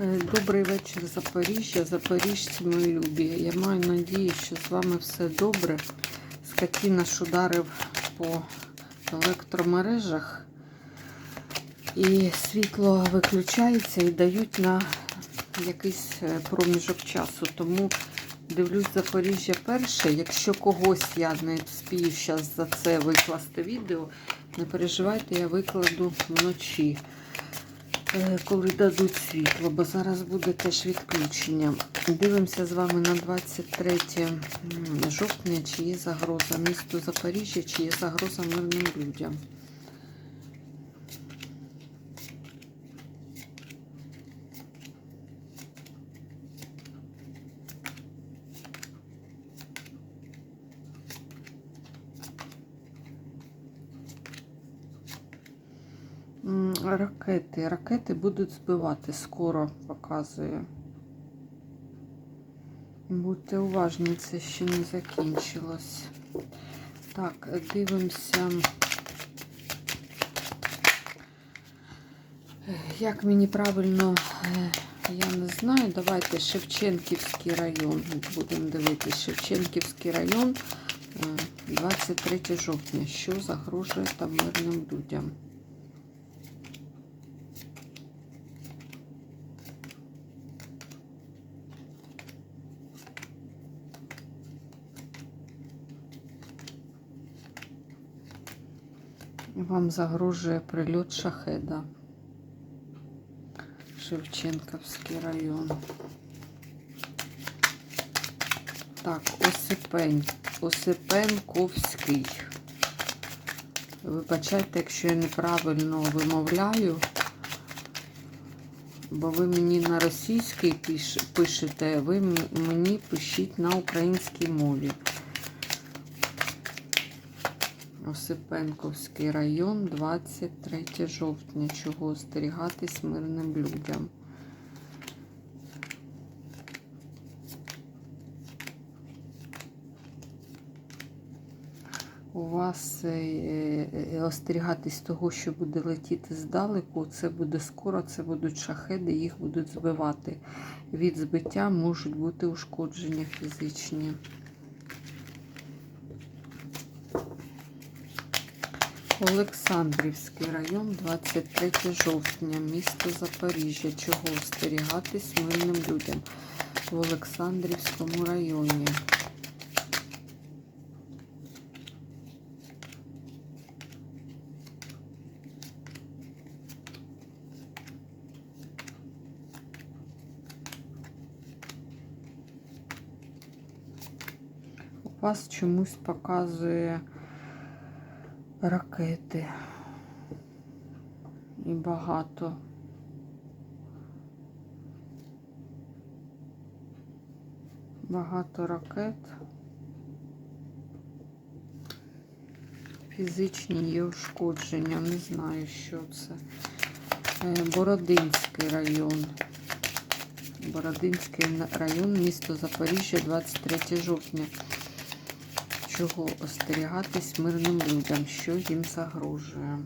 Е, Добрий вечір, Запоріжжя, Запоріжці мої любі. Я маю надію, що з вами все добре. Скотіна ударив по електромережах. І світло виключається і дають на якийсь е, проміжок часу. Тому дивлюсь Запоріжжя перше. Якщо когось я не вспію зараз за це викласти відео, не переживайте, я викладу вночі. Е, коли дадуть світло, бо зараз буде теж відключення. Дивимося з вами на 23 м, жовтня, чи є загроза місту Запоріжжя, чи є загроза мирним людям. Ракети. Ракети будуть збивати скоро, показує. Будьте уважні, це ще не закінчилось. Так, дивимося. Е, Як мені правильно, е, я не знаю. Давайте Шевченківський район. Будемо дивитися. Шевченківський район, е, 23 жовтня. Що загрожує там мирним людям? Вам загрожує прильот шахеда. Шевченківський район. Так, Осипень. Осипенковський. Вибачайте, якщо я неправильно вимовляю, бо ви мені на російській пишете, ви мені пишіть на українській мові. Осипенковський район, 23 жовтня. Чого остерігатись мирним людям. У вас е, е, остерігатись того, що буде летіти здалеку, це буде скоро, це будуть шахеди, їх будуть збивати. Від збиття можуть бути ушкодження фізичні. Олександрівський район, 23 жовтня, місто Запоріжжя. Чого остерігатись мирним людям в Олександрівському районі? У вас чомусь показує ракети. І багато. Багато ракет. Фізичні є ушкодження, не знаю, що це. Е, Бородинський район. Бородинський район, місто Запоріжжя, 23 жовтня. Чого остерігатись мирним людям, що їм загрожує?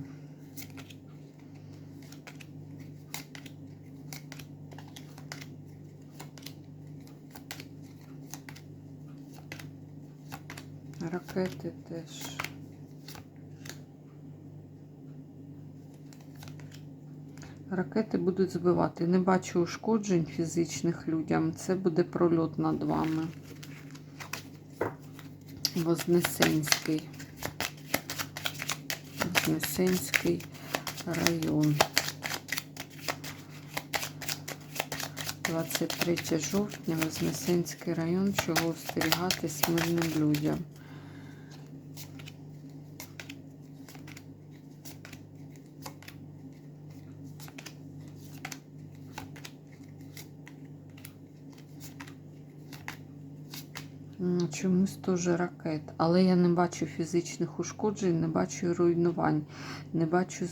Ракети теж. Ракети будуть збивати. Не бачу ушкоджень фізичних людям. Це буде прольот над вами. Вознесенський. Вознесенський район. 23 жовтня, Вознесенський район, чого остерігатись мирним людям. Чомусь теж ракет. Але я не бачу фізичних ушкоджень, не бачу руйнувань, не бачу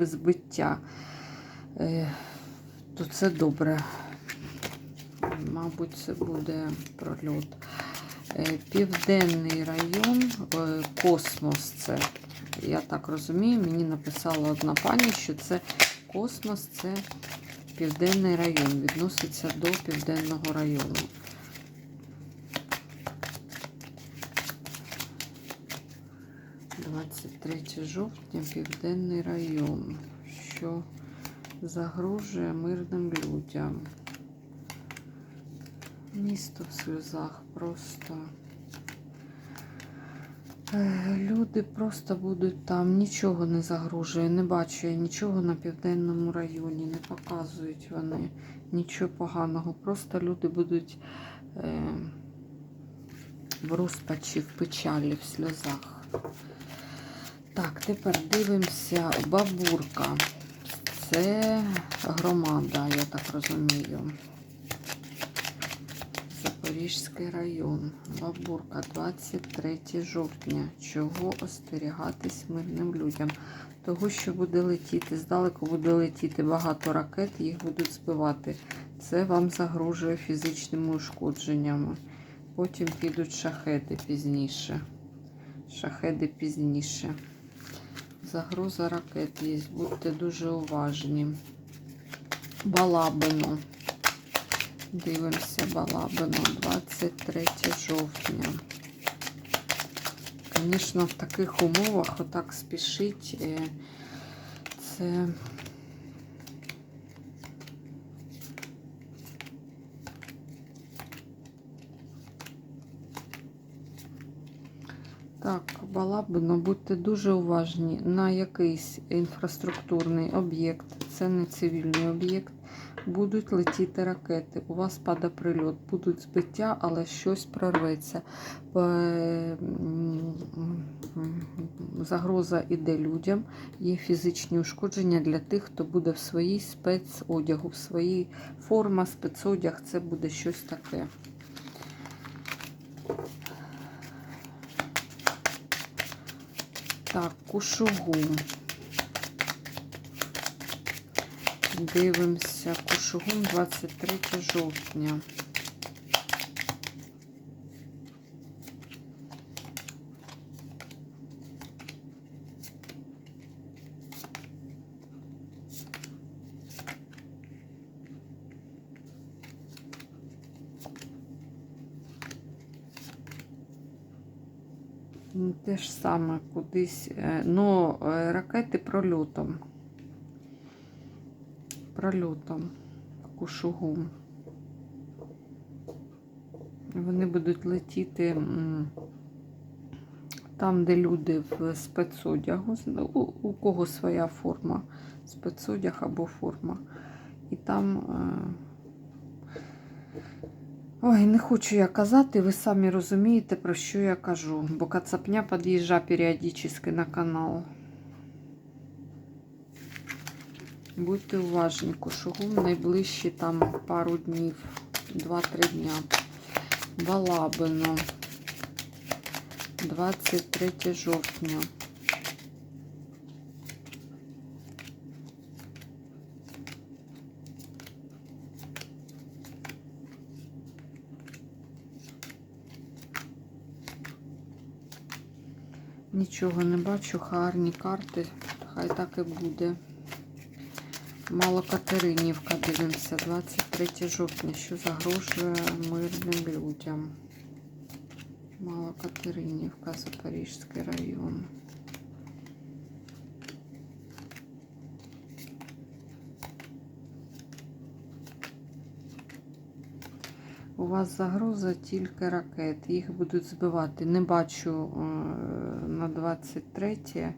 збиття. Е, То це добре. Мабуть, це буде прольот. Е, Південний район, е, космос це. Я так розумію, мені написала одна пані, що це космос, це Південний район відноситься до Південного району. Двадцять третє жовтня, Південний район, що загрожує мирним людям. Місто в сльозах просто. Е, Люди просто будуть там, нічого не загрожує, не бачу я нічого на південному районі, не показують вони нічого поганого. Просто люди будуть е, в розпачі, в печалі, в сльозах. Так, тепер дивимося бабурка. Це громада, я так розумію. Запорізький район. Бабурка, 23 жовтня. Чого остерігатись мирним людям? Того, що буде летіти, здалеку буде летіти багато ракет, їх будуть збивати. Це вам загрожує фізичними ушкодженнями. Потім підуть шахеди пізніше. Шахеди пізніше. Загроза ракет є. Будьте дуже уважні. Балабино. Дивимося Балабино 23 жовтня. Звісно, в таких умовах отак спішить. е, Це Так, Балабино, будьте дуже уважні на якийсь інфраструктурний об'єкт, це не цивільний об'єкт, будуть летіти ракети. У вас паде прильот, будуть збиття, але щось прорветься. Загроза іде людям, є фізичні ушкодження для тих, хто буде в своїй спецодягу, в своїй форма, спецодяг це буде щось таке. Так, кушугу. Дивимося, кушугум 23 жовтня. Те ж саме кудись, е, ну, е, ракети прольотом. Прольотом кушугу. Вони будуть летіти там, де люди в спецодягу. Ну, У, у кого своя форма, спецодяг або форма. І там. Ой, не хочу я казати, ви самі розумієте, про що я кажу, бо кацапня під'їжджа періодично на канал. Будьте уважні, кошугум найближчі там пару днів, 2-3 дня. Балабино, 23 жовтня. Нічого не бачу, гарні карти. Хай так і буде. Мало Катеринівка, дивимося, 23 жовтня, що загрожує мирним людям. Мало Катеринівка, Запорізький район. У вас загроза тільки ракет. Їх будуть збивати. Не бачу е, на 23, е,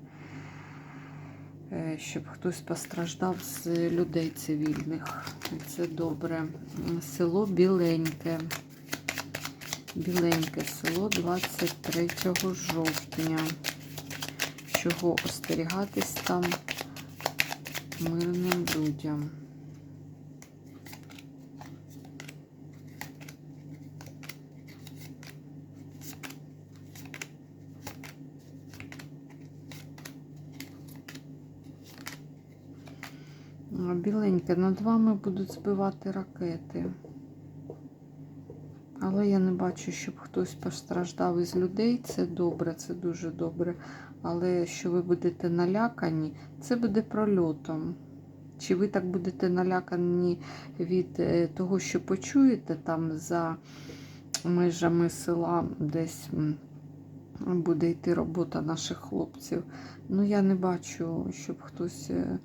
щоб хтось постраждав з людей цивільних. Це добре. Село Біленьке. Біленьке село 23 жовтня. Чого остерігатись там мирним людям? Біленьке, над вами будуть збивати ракети. Але я не бачу, щоб хтось постраждав із людей. Це добре, це дуже добре. Але що ви будете налякані, це буде прольотом. Чи ви так будете налякані від е, того, що почуєте там за межами села десь буде йти робота наших хлопців? Ну, я не бачу, щоб хтось е,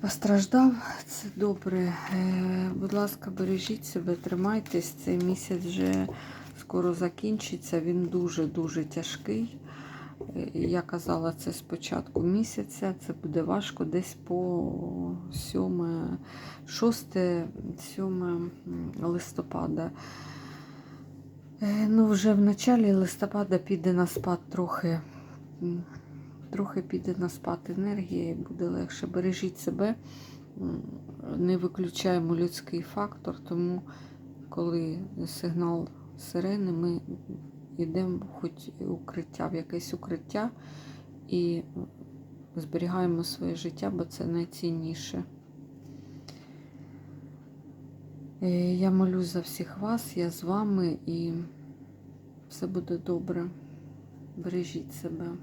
постраждав. Це добре. Е, Будь ласка, бережіть себе, тримайтесь. Цей місяць вже скоро закінчиться. Він дуже-дуже тяжкий. Е, Я казала це спочатку місяця. Це буде важко десь по 7, 6, 7 листопада. Е, Ну, вже в началі листопада піде на спад трохи. Трохи піде на спад енергія і буде легше. Бережіть себе, не виключаємо людський фактор, тому коли сигнал сирени, ми йдемо хоч укриття, в якесь укриття і зберігаємо своє життя, бо це найцінніше. Е, Я молюсь за всіх вас, я з вами і все буде добре. Бережіть себе.